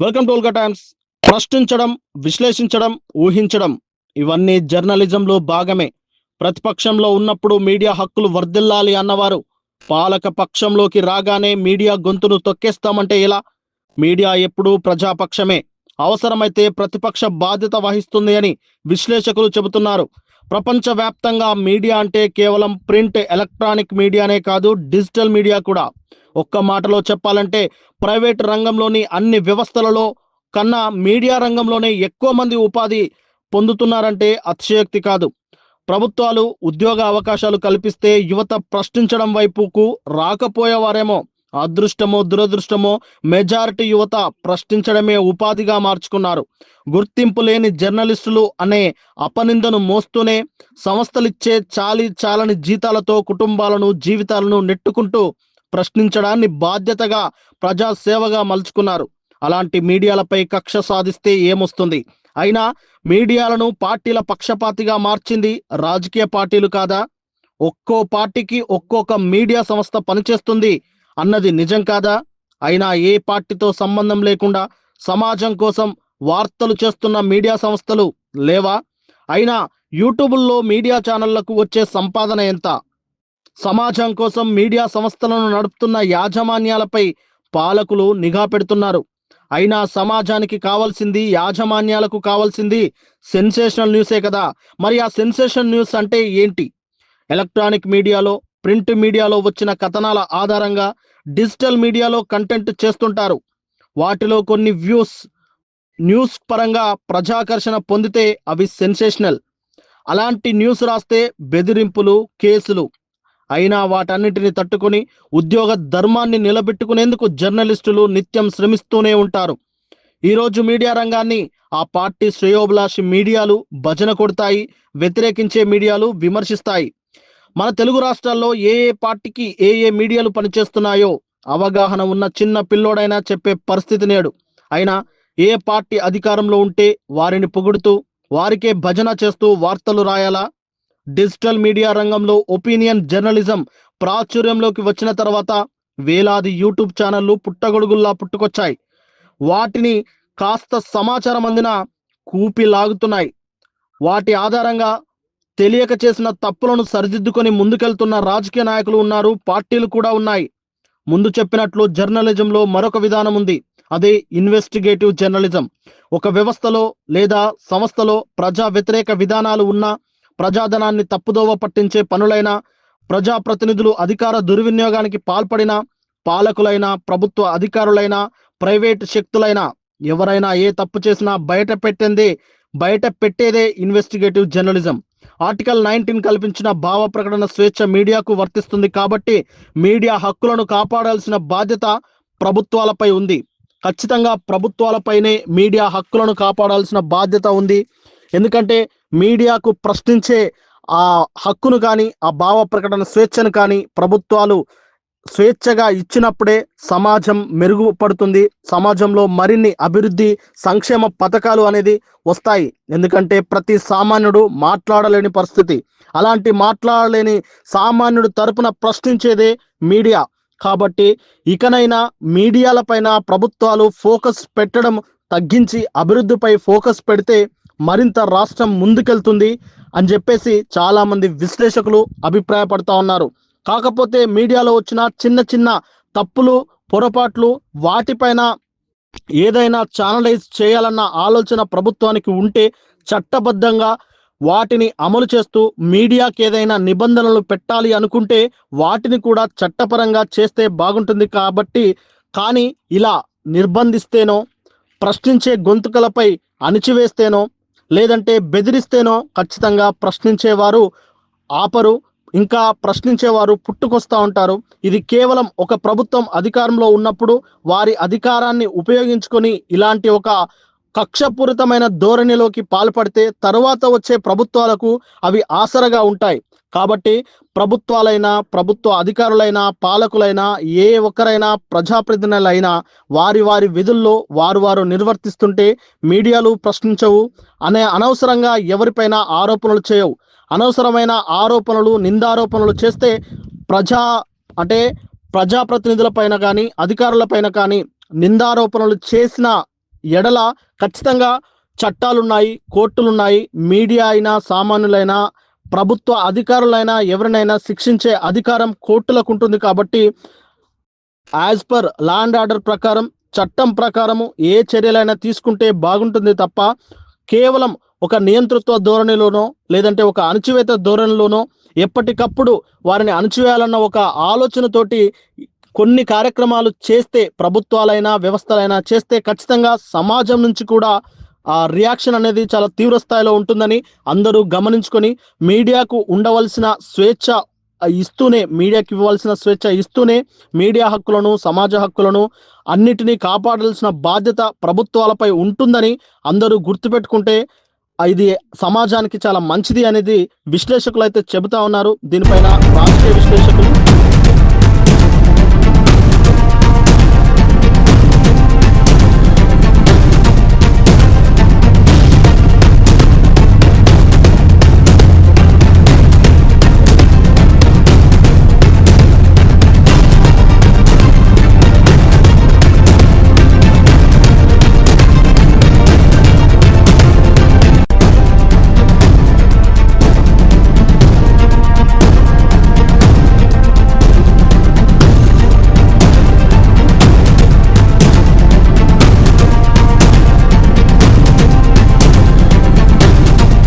Welcome to Ulka times ప్రశ్నించడం విశ్లేషించడం ఊహించడం ఇవన్నీ జర్నలిజంలో భాగమే. ప్రతిపక్షంలో ఉన్నప్పుడు మీడియా హక్కులు వర్ధిల్లాలి అన్నవారు. పాలక పక్షంలోకి రాగానే మీడియా గొంతును తొక్కేస్తామంటే ఎలా? మీడియా ఎప్పుడూ ప్రజాపక్షమే. అవసరమైతే ప్రతిపక్ష బాధ్యత వహిస్తుంది అని విశ్లేషకులు చెబుతున్నారు. ప్రపంచవ్యాప్తంగా మీడియా అంటే కేవలం ప్రింట్ ఎలక్ట్రానిక్ మీడియానే కాదు డిజిటల్ మీడియా కూడా. ఒక్క మాటలో చెప్పాలంటే ప్రైవేట్ రంగంలోని అన్ని వ్యవస్థలలో కన్నా మీడియా రంగంలోనే ఎక్కువ మంది ఉపాధి పొందుతున్నారంటే అతిశయోక్తి కాదు. ప్రభుత్వాలు ఉద్యోగ అవకాశాలు కల్పిస్తే యువత ప్రశ్నించడం వైపుకు రాకపోయేవారేమో. అదృష్టమో దురదృష్టమో మెజారిటీ యువత ప్రశ్నించడమే ఉపాధిగా మార్చుకున్నారు. గుర్తింపు లేని జర్నలిస్టులు అనే అపనిందను మోస్తూనే సంస్థలిచ్చే చాలి చాలని జీతాలతో కుటుంబాలను జీవితాలను నెట్టుకుంటూ ప్రశ్నించడాన్ని బాధ్యతగా ప్రజా సేవగా మలుచుకున్నారు. అలాంటి మీడియాలపై కక్ష సాధిస్తే ఏమొస్తుంది? అయినా మీడియాలను పార్టీల పక్షపాతిగా మార్చింది రాజకీయ పార్టీలు కాదా? ఒక్కో పార్టీకి ఒక్కొక్క మీడియా సంస్థ పనిచేస్తుంది అన్నది నిజం కాదా? అయినా ఏ పార్టీతో సంబంధం లేకుండా సమాజం కోసం వార్తలు చేస్తున్న మీడియా సంస్థలు లేవా? అయినా యూట్యూబ్లో మీడియా ఛానళ్ళకు వచ్చే సంపాదన ఎంత? సమాజం కోసం మీడియా సంస్థలను నడుపుతున్న యాజమాన్యాలపై పాలకులు నిఘా పెడుతున్నారు. అయినా సమాజానికి కావాల్సింది యాజమాన్యాలకు కావాల్సింది సెన్సేషనల్ న్యూసే కదా. మరి ఆ సెన్సేషన్ న్యూస్ అంటే ఏంటి? ఎలక్ట్రానిక్ మీడియాలో ప్రింట్ మీడియాలో వచ్చిన కథనాల ఆధారంగా డిజిటల్ మీడియాలో కంటెంట్ చేస్తుంటారు. వాటిలో కొన్ని వ్యూస్ న్యూస్ పరంగా ప్రజాకర్షణ పొందితే అవి సెన్సేషనల్. అలాంటి న్యూస్ రాస్తే బెదిరింపులు కేసులు. అయినా వాటన్నిటిని తట్టుకొని ఉద్యోగ ధర్మాన్ని నిలబెట్టుకునేందుకు జర్నలిస్టులు నిత్యం శ్రమిస్తూనే ఉంటారు. ఈరోజు మీడియా రంగాన్ని ఆ పార్టీ శ్రేయోభిలాషి మీడియాలు భజన కొడతాయి వ్యతిరేకించే మీడియాలు విమర్శిస్తాయి. మన తెలుగు రాష్ట్రాల్లో ఏ ఏ పార్టీకి ఏ ఏ మీడియాలు పనిచేస్తున్నాయో అవగాహన ఉన్న చిన్న పిల్లోడైనా చెప్పే పరిస్థితి నేడు. అయినా ఏ పార్టీ అధికారంలో ఉంటే వారిని పొగుడుతూ వారికే భజన చేస్తూ వార్తలు రాయాలా? డిజిటల్ మీడియా రంగంలో ఒపీనియన్ జర్నలిజం ప్రాచుర్యంలోకి వచ్చిన తర్వాత వేలాది యూట్యూబ్ ఛానళ్ళు పుట్టగొడుగుల్లా పుట్టుకొచ్చాయి. వాటిని కాస్త సమాచారం అందిన కూపి లాగుతున్నాయి. వాటి ఆధారంగా తెలియక చేసిన తప్పులను సరిదిద్దుకొని ముందుకెళ్తున్న రాజకీయ నాయకులు ఉన్నారు పార్టీలు కూడా ఉన్నాయి. ముందు చెప్పినట్లు జర్నలిజంలో మరొక విధానం ఉంది. అదే ఇన్వెస్టిగేటివ్ జర్నలిజం. ఒక వ్యవస్థలో లేదా సంస్థలో ప్రజా వ్యతిరేక విధానాలు ఉన్నా ప్రజాధనాన్ని తప్పుదోవ పట్టించే పనులైనా ప్రజాప్రతినిధులు అధికార దుర్వినియోగానికి పాల్పడిన పాలకులైన ప్రభుత్వ అధికారులైనా ప్రైవేట్ శక్తులైనా ఎవరైనా ఏ తప్పు చేసినా బయట పెట్టిందే బయట పెట్టేదే ఇన్వెస్టిగేటివ్ జర్నలిజం ఆర్టికల్ నైన్టీన్ కల్పించిన భావ ప్రకటన స్వేచ్ఛ మీడియాకు వర్తిస్తుంది కాబట్టి మీడియా హక్కులను కాపాడాల్సిన బాధ్యత ప్రభుత్వాలపై ఉంది. ఖచ్చితంగా ప్రభుత్వాలపైనే మీడియా హక్కులను కాపాడాల్సిన బాధ్యత ఉంది. ఎందుకంటే మీడియాకు ప్రశ్నించే ఆ హక్కును కానీ ఆ భావ ప్రకటన స్వేచ్ఛను కానీ ప్రభుత్వాలు స్వేచ్ఛగా ఇచ్చినప్పుడే సమాజం మెరుగుపడుతుంది. సమాజంలో మరిన్ని అభివృద్ధి సంక్షేమ పథకాలు అనేది వస్తాయి. ఎందుకంటే ప్రతి సామాన్యుడు మాట్లాడలేని పరిస్థితి. అలాంటి మాట్లాడలేని సామాన్యుడు తరపున ప్రశ్నించేదే మీడియా. కాబట్టి ఇకనైనా మీడియాలపైన ప్రభుత్వాలు ఫోకస్ పెట్టడం తగ్గించి అభివృద్ధిపై ఫోకస్ పెడితే మరింత రాష్ట్రం ముందుకెళ్తుంది అని చెప్పేసి చాలామంది విశ్లేషకులు అభిప్రాయపడతా ఉన్నారు. కాకపోతే మీడియాలో వచ్చిన చిన్న చిన్న తప్పులు పొరపాట్లు వాటిపైన ఏదైనా ఛానలైజ్ చేయాలన్న ఆలోచన ప్రభుత్వానికి ఉంటే చట్టబద్ధంగా వాటిని అమలు చేస్తూ మీడియాకి ఏదైనా నిబంధనలు పెట్టాలి అనుకుంటే వాటిని కూడా చట్టపరంగా చేస్తే బాగుంటుంది కాబట్టి కానీ ఇలా నిర్బంధిస్తేనో ప్రశ్నించే గొంతుకలపై అణిచివేస్తేనో లేదంటే బెదిరిస్తేనో ఖచ్చితంగా ప్రశ్నించేవారు ఆపరు ఇంకా ప్రశ్నించేవారు పుట్టుకొస్తూ ఉంటారు. ఇది కేవలం ఒక ప్రభుత్వం అధికారంలో ఉన్నప్పుడు వారి అధికారాన్ని ఉపయోగించుకొని ఇలాంటి ఒక కక్షపూరితమైన ధోరణిలోకి పాల్పడితే తరువాత వచ్చే ప్రభుత్వాలకు అవి ఆసరగా ఉంటాయి. కాబట్టి ప్రభుత్వాలైనా ప్రభుత్వ అధికారులైనా పాలకులైనా ఏ ఒక్కరైనా ప్రజాప్రతినిధులైనా వారి వారి విధుల్లో వారు వారు నిర్వర్తిస్తుంటే మీడియాలు ప్రశ్నించవు. అనే అనవసరంగా ఎవరిపైన ఆరోపణలు చేయవు. అనవసరమైన ఆరోపణలు నిందారోపణలు చేస్తే ప్రజా అంటే ప్రజాప్రతినిధులపైన కానీ అధికారులపైన కానీ నిందారోపణలు చేసిన ఎడల ఖచ్చితంగా చట్టాలున్నాయి కోర్టులున్నాయి. మీడియా అయినా సామాన్యులైనా ప్రభుత్వ అధికారులైనా ఎవరినైనా శిక్షించే అధికారం కోర్టులకు ఉంటుంది కాబట్టి as per law and order ప్రకారం చట్టం ప్రకారము ఏ చర్యలైనా తీసుకుంటే బాగుంటుంది తప్ప కేవలం ఒక నియంతృత్వ ధోరణిలోనో లేదంటే ఒక అణచివేత ధోరణిలోనో ఎప్పటికప్పుడు వారిని అణచివేయాలన్న ఒక ఆలోచనతోటి కొన్ని కార్యక్రమాలు చేస్తే ప్రభుత్వాలైనా వ్యవస్థలైనా చేస్తే ఖచ్చితంగా సమాజం నుంచి కూడా ఆ రియాక్షన్ అనేది చాలా తీవ్ర స్థాయిలో ఉంటుందని అందరూ గమనించుకొని మీడియాకు ఉండవలసిన స్వేచ్ఛ ఇస్తూనే మీడియాకి ఇవ్వాల్సిన స్వేచ్ఛ ఇస్తూనే మీడియా హక్కులను సమాజ హక్కులను అన్నిటినీ కాపాడాల్సిన బాధ్యత ప్రభుత్వాలపై ఉంటుందని అందరూ గుర్తుపెట్టుకుంటే ఇది సమాజానికి చాలా మంచిది అనేది విశ్లేషకులు అయితే చెబుతా ఉన్నారు. దీనిపైన రాజకీయ విశ్లేషకులు